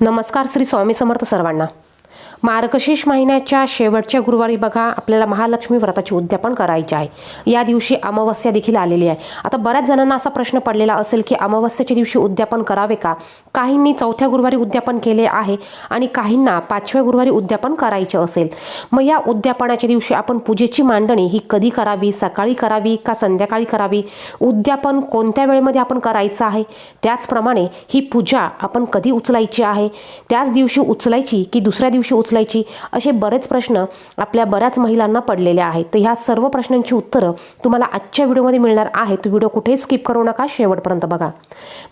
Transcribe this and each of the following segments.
नमस्कार श्री स्वामी समर्थ सर्वांना. मार्गशीर्ष महिन्याच्या शेवटच्या गुरुवारी बघा आपल्याला महालक्ष्मी व्रताचे उद्यापन करायचे आहे. या दिवशी अमावस्या देखील आलेली आहे. आता बऱ्याच जणांना असा प्रश्न पडलेला असेल की अमावस्याच्या दिवशी उद्यापन करावे का? काहींनी चौथ्या गुरुवारी उद्यापन केले आहे आणि काहींना पाचव्या गुरुवारी उद्यापन करायचे असेल. मग या उद्यापनाच्या दिवशी आपण पूजेची मांडणी ही कधी करावी? सकाळी करावी का संध्याकाळी करावी? उद्यापन कोणत्या वेळेमध्ये आपण करायचं आहे? त्याचप्रमाणे ही पूजा आपण कधी उचलायची आहे? त्याच दिवशी उचलायची की दुसऱ्या दिवशी उचलायची? असे बरेच प्रश्न आपल्या बऱ्याच महिलांना पडलेले आहेत. तर ह्या सर्व प्रश्नांची उत्तरं तुम्हाला आजच्या व्हिडिओमध्ये मिळणार आहेत. व्हिडिओ कुठेही स्किप करू नका शेवटपर्यंत बघा.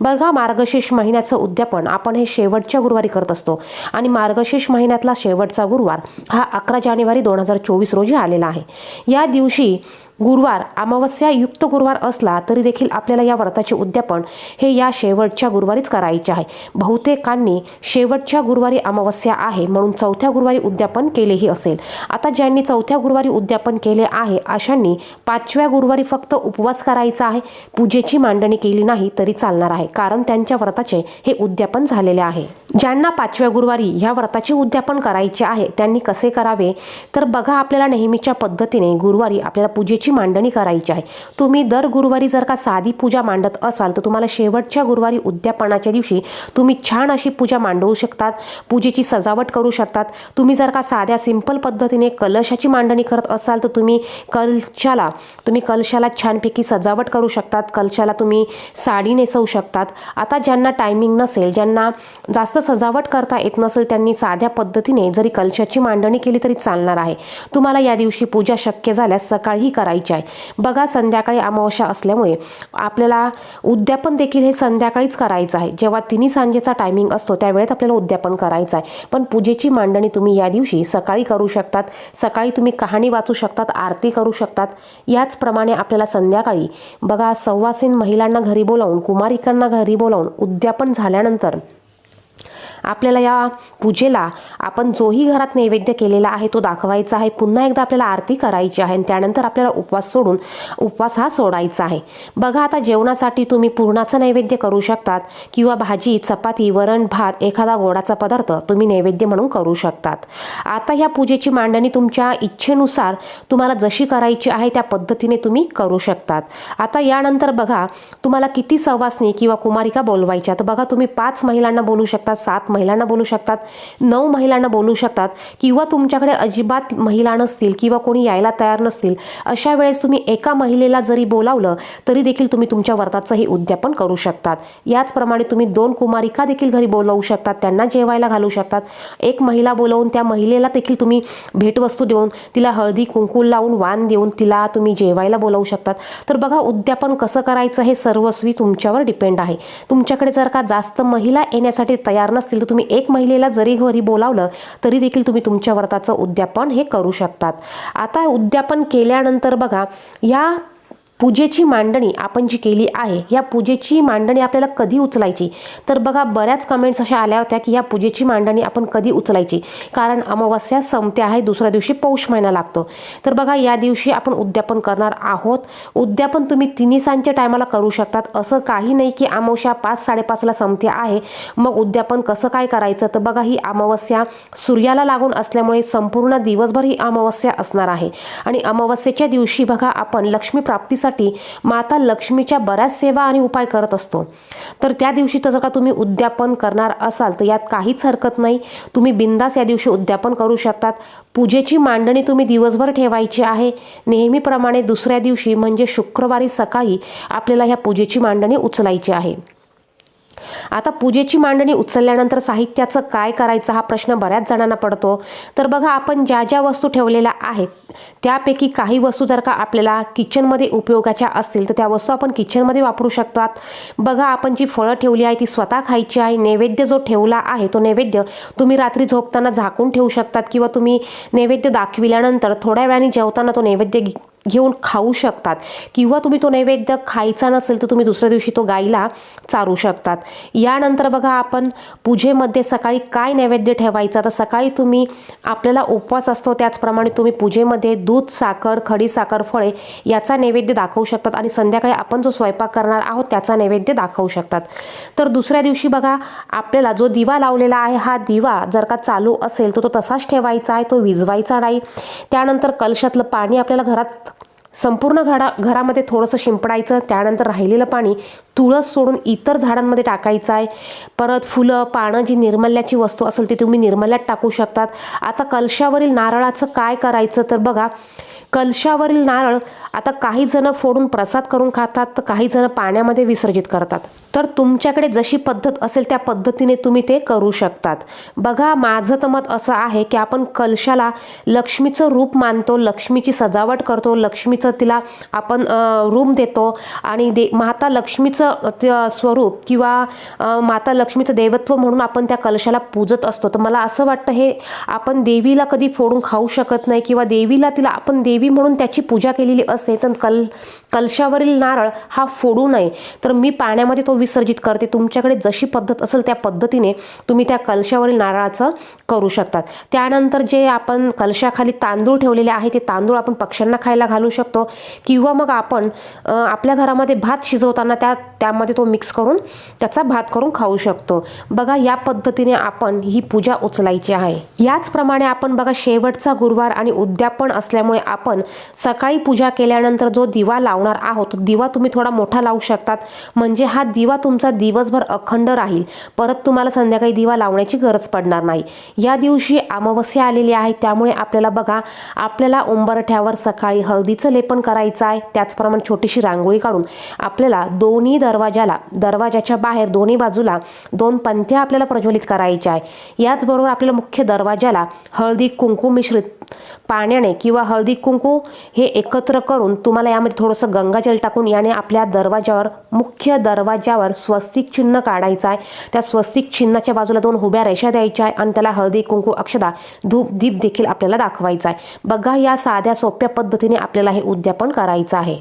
बघा मार्गशीर्ष महिन्याचं उद्यापन आपण हे शेवटच्या गुरुवारी करत असतो. आणि मार्गशीर्ष महिन्यातला शेवटचा गुरुवार हा अकरा जानेवारी दोन हजार चोवीस रोजी आलेला आहे. या दिवशी गुरुवार अमावस्या युक्त गुरुवार असला तरी देखील आपल्याला या व्रताचे उद्यापन हे या शेवटच्या गुरुवारीच करायचे आहे. बहुतेकांनी शेवटच्या गुरुवारी अमावस्या आहे म्हणून चौथ्या गुरुवारी उद्यापन केलेही असेल. आता ज्यांनी चौथ्या गुरुवारी उद्यापन केले आहे अशांनी पाचव्या गुरुवारी फक्त उपवास करायचा आहे. पूजेची मांडणी केली नाही तरी चालणार आहे कारण त्यांच्या व्रताचे हे उद्यापन झालेले आहे. ज्यांना पाचव्या गुरुवारी ह्या व्रताचे उद्यापन करायचे आहे त्यांनी कसे करावे? तर बघा आपल्याला नेहमीच्या पद्धतीने गुरुवारी आपल्याला पूजेची पूजेची मांडणी करायची आहे. तुम्ही दर गुरुवारी जर का साधी पूजा मांडत असाल तर तुम्हाला शेवटच्या गुरुवारी उद्यापनाच्या दिवशी तुम्ही छान अशी पूजा मांडवू शकतात पूजेची सजावट करू शकतात. तुम्ही जर का साध्या सिंपल पद्धतीने कलशाची मांडणी करत असाल तर तुम्ही कलशाला तुम्ही कलशाला छानपैकी सजावट करू शकतात कलशाला तुम्ही साडी नेसवू शकतात. आता ज्यांना टायमिंग नसेल ज्यांना जास्त सजावट करता येत नसेल त्यांनी साध्या पद्धतीने जरी कलशाची मांडणी केली तरी चालणार आहे. तुम्हाला या दिवशी पूजा शक्य झाल्यास सकाळीही करायची आहे बघा संध्याकाळी अमावस्या असल्यामुळे आपल्याला उद्यापन देखील हे संध्याकाळीच करायचं आहे जेव्हा तिन्ही सांजेचा टायमिंग असतो त्यावेळेत आपल्याला उद्यापन करायचं आहे पण पूजेची मांडणी तुम्ही या दिवशी सकाळी करू शकतात. सकाळी तुम्ही कहाणी वाचू शकतात आरती करू शकतात. याचप्रमाणे आपल्याला संध्याकाळी बघा सव्वासीन महिलांना घरी बोलावून कुमारिकांना घरी बोलावून उद्यापन झाल्यानंतर आपल्याला या पूजेला आपण जोही घरात नैवेद्य केलेला आहे तो दाखवायचा आहे. पुन्हा एकदा आपल्याला आरती करायची आहे आणि त्यानंतर आपल्याला उपवास सोडून उपवास हा सोडायचा आहे. बघा आता जेवणासाठी तुम्ही पूर्णाचं नैवेद्य करू शकतात किंवा भाजी चपाती वरण भात एखादा गोडाचा पदार्थ तुम्ही नैवेद्य म्हणून करू शकतात. आता ह्या पूजेची मांडणी तुमच्या इच्छेनुसार तुम्हाला जशी करायची आहे त्या पद्धतीने तुम्ही करू शकतात. आता यानंतर बघा तुम्हाला किती सवासनी किंवा कुमारिका बोलवायच्या तर बघा तुम्ही पाच महिलांना बोलू शकता सात महिलांना बोलू शकतात नऊ महिलांना बोलू शकतात किंवा तुमच्याकडे अजिबात महिला नसतील किंवा कोणी यायला तयार नसतील अशा वेळेस तुम्ही एका महिलेला जरी बोलावलं तरी देखील तुम्ही तुमच्या व्रताचंही उद्यापन करू शकतात. याचप्रमाणे तुम्ही दोन कुमारिका देखील घरी बोलवू शकतात त्यांना जेवायला घालू शकतात. एक महिला बोलवून त्या महिलेला देखील तुम्ही भेटवस्तू देऊन तिला हळदी कुंकू लावून वाण देऊन तिला तुम्ही जेवायला बोलावू शकतात. तर बघा उद्यापन कसं करायचं हे सर्वस्वी तुमच्यावर डिपेंड आहे. तुमच्याकडे जर का जास्त महिला येण्यासाठी तयार नसतील तर तुम्ही एक महिलेला जरी घरी बोलावलं तरी देखील तुम्ही तुमच्या व्रताचं उद्यापन हे करू शकतात. आता उद्यापन केल्यानंतर बघा या पूजेची मांडणी आपण जी केली आहे या पूजेची मांडणी आपल्याला कधी उचलायची? तर बघा बऱ्याच कमेंट्स अशा आल्या होत्या की या पूजेची मांडणी आपण कधी उचलायची? कारण अमावस्या संपते आहे दुसऱ्या दिवशी पौष महिना लागतो. तर बघा या दिवशी आपण उद्यापन करणार आहोत. उद्यापन तुम्ही तिन्ही सांच्या टायमाला करू शकतात. असं काही नाही की अमावस्या पाच साडेपाचला संपते आहे. मग उद्यापन कसं काय करायचं? तर बघा ही अमावस्या सूर्याला लागून असल्यामुळे संपूर्ण दिवसभर ही अमावस्या असणार आहे. आणि अमावस्येच्या दिवशी बघा आपण लक्ष्मी प्राप्तीसाठी करण्यासाठी माता लक्ष्मीच्या बऱ्याच सेवा आणि उपाय करत असतो. तर त्या दिवशी जर का तुम्ही उद्यापन करणार असाल तर यात काहीच हरकत नाही. तुम्ही बिंदास या दिवशी उद्यापन करू शकतात. पूजेची मांडणी तुम्ही दिवसभर ठेवायची आहे. नेहमीप्रमाणे दुसऱ्या दिवशी म्हणजे शुक्रवारी सकाळी आपल्याला ह्या पूजेची मांडणी उचलायची आहे. आता पूजेची मांडणी उचलल्यानंतर साहित्याचं काय करायचं हा प्रश्न बऱ्याच जणांना पडतो. तर बघा आपण ज्या ज्या वस्तू ठेवलेल्या आहेत त्यापैकी काही वस्तू जर का आपल्याला किचनमध्ये उपयोगाच्या असतील तर त्या वस्तू आपण किचनमध्ये वापरू शकतात. बघा आपण जी फळं ठेवली आहे ती स्वतः खायची आहे नैवेद्य जो ठेवला आहे तो नैवेद्य तुम्ही रात्री झोपताना झाकून ठेवू शकतात किंवा तुम्ही नैवेद्य दाखविल्यानंतर थोड्या वेळाने जेवताना तो नैवेद्य घेऊन खाऊ शकतात. किंवा तुम्ही तो नैवेद्य खायचा नसेल तर तुम्ही दुसऱ्या दिवशी तो गाईला चारू शकतात. यानंतर बघा आपण पूजेमध्ये सकाळी काय नैवेद्य ठेवायचा? तर सकाळी तुम्ही आपल्याला उपवास असतो त्याचप्रमाणे तुम्ही पूजेमध्ये दूध साखर खडी साखर फळे याचा नैवेद्य दाखवू शकतात आणि संध्याकाळी आपण जो स्वयंपाक करणार आहोत त्याचा नैवेद्य दाखवू शकतात. तर दुसऱ्या दिवशी बघा आपल्याला जो दिवा लावलेला आहे हा दिवा जर का चालू असेल तर तो तसाच ठेवायचा आहे तो विजवायचा नाही. त्यानंतर कलशातलं पाणी आपल्याला घरात संपूर्ण घडा घरामध्ये थोडंसं शिंपडायचं त्यानंतर राहिलेलं पाणी तुळस सोडून इतर झाडांमध्ये टाकायचं आहे. परत फुलं पानं जी निर्मल्याची वस्तू असेल ती तुम्ही निर्मल्यात टाकू शकतात. आता कलशावरील नारळाचं काय करायचं तर बघा कलशावरील नारळ आता काही जण फोडून प्रसाद करून खातात तर काही जण पाण्यामध्ये विसर्जित करतात. तर तुमच्याकडे जशी पद्धत असेल त्या पद्धतीने तुम्ही ते करू शकतात. बघा माझं तर मत असं आहे की आपण कलशाला लक्ष्मीचं रूप मानतो लक्ष्मीची सजावट करतो लक्ष्मीचं तिला आपण रूम देतो आणि दे माता लक्ष्मीचं स्वरूप किंवा माता लक्ष्मीचं देवत्व म्हणून आपण त्या कलशाला पूजत असतो. तर मला असं वाटतं हे आपण देवीला कधी फोडून खाऊ शकत नाही किंवा देवीला तिला आपण देवी म्हणून त्याची पूजा केलेली असते तर कल कलशावरील नारळ हा फोडू नये. तर मी पाण्यामध्ये तो विसर्जित करते. तुमच्याकडे जशी पद्धत असेल त्या पद्धतीने तुम्ही त्या कलशावरील नारळाचं करू शकतात. त्यानंतर जे आपण कलशाखाली तांदूळ ठेवलेले आहे ते तांदूळ आपण पक्ष्यांना खायला घालू शकतो. किंवा मग आपण आपल्या घरामध्ये भात शिजवताना त्या त्यामध्ये तो मिक्स करून त्याचा भात करून खाऊ शकतो. बघा या पद्धतीने आपण ही पूजा उचलायची आहे. याचप्रमाणे आपण बघा शेवटचा गुरुवार आणि उद्यापन असल्यामुळे आपण सकाळी पूजा केल्यानंतर जो दिवा लावणार आहोत दिवा तुम्ही थोडा मोठा लावू शकतात. म्हणजे हा दिवा तुमचा दिवसभर अखंड राहील. परत तुम्हाला संध्याकाळी दिवा लावण्याची गरज पडणार नाही. या दिवशी अमावस्या आलेली आहे त्यामुळे आपल्याला बघा आपल्याला उंबरठ्यावर सकाळी हळदीचं लेपन करायचं आहे. त्याचप्रमाणे छोटीशी रांगोळी काढून आपल्याला दोन्ही दरवाजाला दरवाजाच्या बाहेर दोन्ही बाजूला दोन पंथ्या आपल्याला प्रज्वलित करायच्या आहे. याचबरोबर आपल्याला मुख्य दरवाजाला हळदी कुंकू मिश्रित पाण्याने किंवा हळदी कुंकू हे एकत्र करून तुम्हाला यामध्ये थोडंसं गंगाजल टाकून याने आपल्या दरवाजावर मुख्य दरवाजावर स्वस्तिक चिन्ह काढायचं आहे. त्या स्वस्तिक चिन्हाच्या बाजूला दोन उभ्या रेषा द्यायच्या आहे आणि त्याला हळदी कुंकू अक्षदा धूप दीप देखील आपल्याला दाखवायचा आहे. बघा या साध्या सोप्या पद्धतीने आपल्याला हे उद्यापन करायचं आहे.